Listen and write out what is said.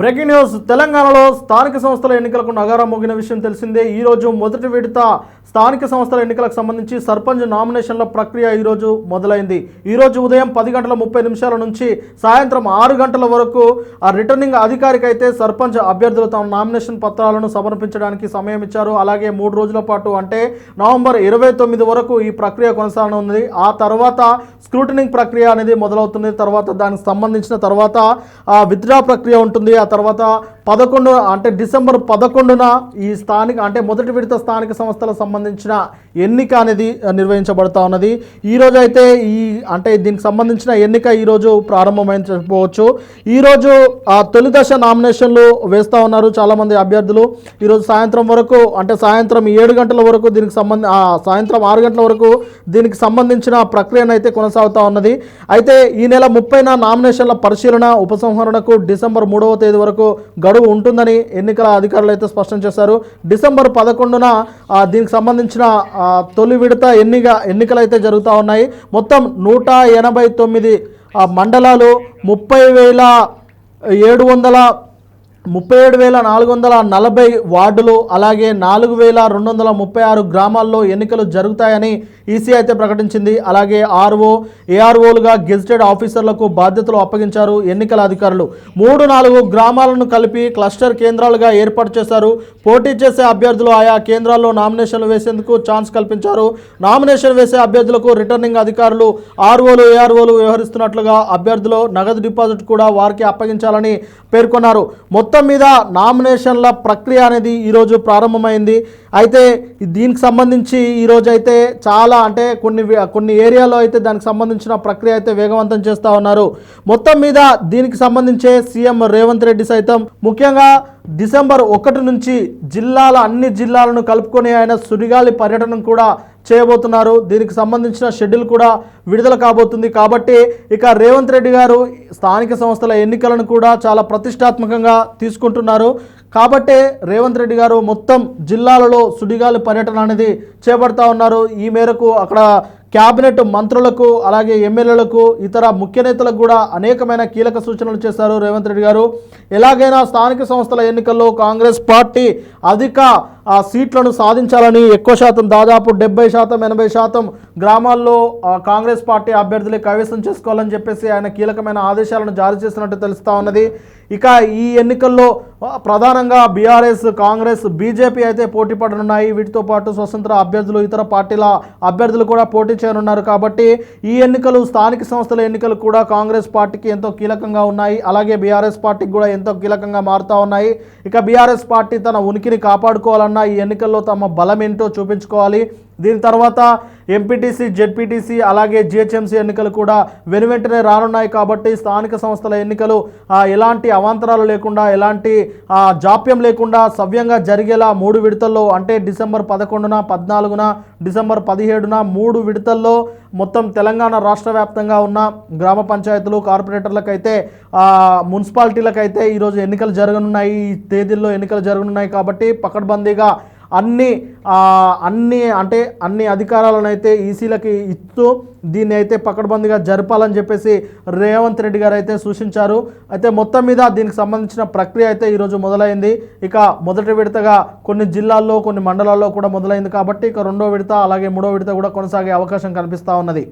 Breaking news. తెలంగాణలో స్థానిక సంస్థల ఎన్నికలకు నగారా మోగిన విషయం తెలిసిందే. ఈరోజు మొదటి విడత స్థానిక సంస్థల ఎన్నికలకు సంబంధించి సర్పంచ్ నామినేషన్ల ప్రక్రియ ఈరోజు మొదలైంది. ఈ రోజు ఉదయం పది గంటల ముప్పై నిమిషాల నుంచి సాయంత్రం ఆరు గంటల వరకు ఆ రిటర్నింగ్ అధికారికి అయితే సర్పంచ్ అభ్యర్థులు తమ నామినేషన్ పత్రాలను సమర్పించడానికి సమయం ఇచ్చారు. అలాగే మూడు రోజుల పాటు అంటే నవంబర్ ఇరవై తొమ్మిది వరకు ఈ ప్రక్రియ కొనసాగనుంది. ఆ తర్వాత స్క్రూటనింగ్ ప్రక్రియ అనేది మొదలవుతుంది. తర్వాత దానికి సంబంధించిన తర్వాత ఆ విత్డ్రా ప్రక్రియ ఉంటుంది. ఆ తర్వాత పదకొండు అంటే డిసెంబర్ పదకొండున ఈ స్థానిక అంటే మొదటి విడత స్థానిక సంస్థలకు సంబంధించిన ఎన్నిక అనేది నిర్వహించబడతా ఉన్నది. ఈ అయితే ఈ అంటే దీనికి సంబంధించిన ఎన్నిక ఈరోజు ప్రారంభమైంది చెప్పవచ్చు ఈరోజు తొలి దశ నామినేషన్లు వేస్తూ ఉన్నారు చాలామంది అభ్యర్థులు. ఈరోజు సాయంత్రం వరకు అంటే సాయంత్రం ఏడు గంటల వరకు దీనికి సంబంధ ఆ, సాయంత్రం ఆరు గంటల వరకు దీనికి సంబంధించిన ప్రక్రియను అయితే కొనసాగుతూ ఉన్నది. అయితే ఈ నెల ముప్పైన నామినేషన్ల పరిశీలన ఉపసంహరణకు డిసెంబర్ మూడవ తేదీ వరకు గడువు ఉంటుందని ఎన్నికల అధికారులు అయితే స్పష్టం చేశారు. డిసెంబర్ పదకొండున దీనికి సంబంధించిన తొలి విడత ఎన్నిక ఎన్నికలు అయితే జరుగుతూ ఉన్నాయి. మొత్తం నూట ఎనభై తొమ్మిది మండలాలు ముప్పై వేల ఏడు వందల ముప్పై ఏడు వేల నాలుగు వందల నలభై వార్డులు అలాగే నాలుగు వేల రెండు వందల ముప్పై ఆరు గ్రామాల్లో ఎన్నికలు జరుగుతాయని ఈసీ అయితే ప్రకటించింది. అలాగే ఆర్ఓ ఏఆర్ఓలుగా గెజిటెడ్ ఆఫీసర్లకు బాధ్యతలు అప్పగించారు ఎన్నికల అధికారులు. మూడు నాలుగు గ్రామాలను కలిపి క్లస్టర్ కేంద్రాలుగా ఏర్పాటు చేశారు. పోటీ చేసే అభ్యర్థులు ఆయా కేంద్రాల్లో నామినేషన్లు వేసేందుకు ఛాన్స్ కల్పించారు. నామినేషన్ వేసే అభ్యర్థులకు రిటర్నింగ్ అధికారులు ఆర్ఓలు ఏఆర్ఓలు వ్యవహరిస్తున్నట్లుగా అభ్యర్థులు నగదు డిపాజిట్ కూడా వారికి అప్పగించాలని పేర్కొన్నారు. మొత్తం మొత్తం మీద నామినేషన్ల ప్రక్రియ అనేది ఈరోజు ప్రారంభమైంది. అయితే దీనికి సంబంధించి ఈరోజు అయితే చాలా అంటే కొన్ని కొన్ని ఏరియాలో అయితే దానికి సంబంధించిన ప్రక్రియ అయితే వేగవంతం చేస్తూ ఉన్నారు. మొత్తం మీద దీనికి సంబంధించే సీఎం రేవంత్ రెడ్డి సైతం ముఖ్యంగా డిసెంబర్ ఒకటి నుంచి జిల్లాల అన్ని జిల్లాలను కలుపుకొని ఆయన సుడిగాలి పర్యటన కూడా చేయబోతున్నారు. దీనికి సంబంధించిన షెడ్యూల్ కూడా విడుదల కాబోతుంది. కాబట్టి ఇక రేవంత్ రెడ్డి గారు స్థానిక సంస్థల ఎన్నికలను కూడా చాలా ప్రతిష్టాత్మకంగా తీసుకుంటున్నారు. కాబట్టే రేవంత్ రెడ్డి గారు మొత్తం జిల్లాలలో సుడిగాలి పర్యటన అనేది చేపడతా ఉన్నారు. ఈ మేరకు అక్కడ క్యాబినెట్ మంత్రులకు అలాగే ఎమ్మెల్యేలకు ఇతర ముఖ్య నేతలకు కూడా అనేకమైన కీలక సూచనలు చేశారు రేవంత్ రెడ్డి గారు. ఎలాగైనా స్థానిక సంస్థల ఎన్నికల్లో కాంగ్రెస్ పార్టీ అధిక సీట్లను సాధించాలని ఎక్కువ శాతం దాదాపు డెబ్బై శాతం ఎనభై శాతం గ్రామాల్లో కాంగ్రెస్ పార్టీ అభ్యర్థులే కైవసం చేసుకోవాలని చెప్పేసి ఆయన కీలకమైన ఆదేశాలను జారీ చేసినట్టు తెలుస్తా ఉన్నది. ఇక ఈ ఎన్నికల్లో ప్రధానంగా బీఆర్ఎస్ కాంగ్రెస్ బీజేపీ అయితే పోటీ పడనున్నాయి. వీటితో పాటు స్వతంత్ర అభ్యర్థులు ఇతర పార్టీల అభ్యర్థులు కూడా పోటీ చేయనున్నారు కాబట్టి ఈ ఎన్నికలు స్థానిక సంస్థల ఎన్నికలు కూడా కాంగ్రెస్ పార్టీకి ఎంతో కీలకంగా ఉన్నాయి. అలాగే బీఆర్ఎస్ పార్టీకి కూడా ఎంతో కీలకంగా మారుతూ ఉన్నాయి. ఇక బీఆర్ఎస్ పార్టీ తన ఉనికిని కాపాడుకోవాలన్నా ఈ ఎన్నికల్లో తమ బలం ఏంటో చూపించుకోవాలి. దీని తర్వాత ఎంపీటీసీ జెడ్పీటీసీ అలాగే జిహెచ్ఎంసీ ఎన్నికలు కూడా వెనువెంటనే రానున్నాయి కాబట్టి స్థానిక సంస్థల ఎన్నికలు ఎలాంటి అవాంతరాలు లేకుండా ఎలాంటి జాప్యం లేకుండా సవ్యంగా జరిగేలా మూడు విడతల్లో అంటే డిసెంబర్ పదకొండున పద్నాలుగున డిసెంబర్ పదిహేడున మూడు విడతల్లో మొత్తం తెలంగాణ రాష్ట్ర వ్యాప్తంగా ఉన్న గ్రామ పంచాయతీలు కార్పొరేటర్లకైతే మున్సిపాలిటీలకైతే ఈరోజు ఎన్నికలు జరగనున్నాయి ఈ తేదీల్లో ఎన్నికలు జరగనున్నాయి కాబట్టి పకడ్బందీగా అన్ని అన్ని అంటే అన్ని అధికారాలను అయితే ఈసీలకి ఇస్తూ దీన్ని అయితే పకడ్బందీగా జరపాలని చెప్పేసి రేవంత్ రెడ్డి గారు అయితే సూచించారు. అయితే మొత్తం మీద దీనికి సంబంధించిన ప్రక్రియ అయితే ఈరోజు మొదలైంది. ఇక మొదటి విడతగా కొన్ని జిల్లాల్లో కొన్ని మండలాల్లో కూడా మొదలైంది కాబట్టి ఇక రెండో విడత అలాగే మూడో విడత కూడా కొనసాగే అవకాశం కనిపిస్తూ ఉన్నది.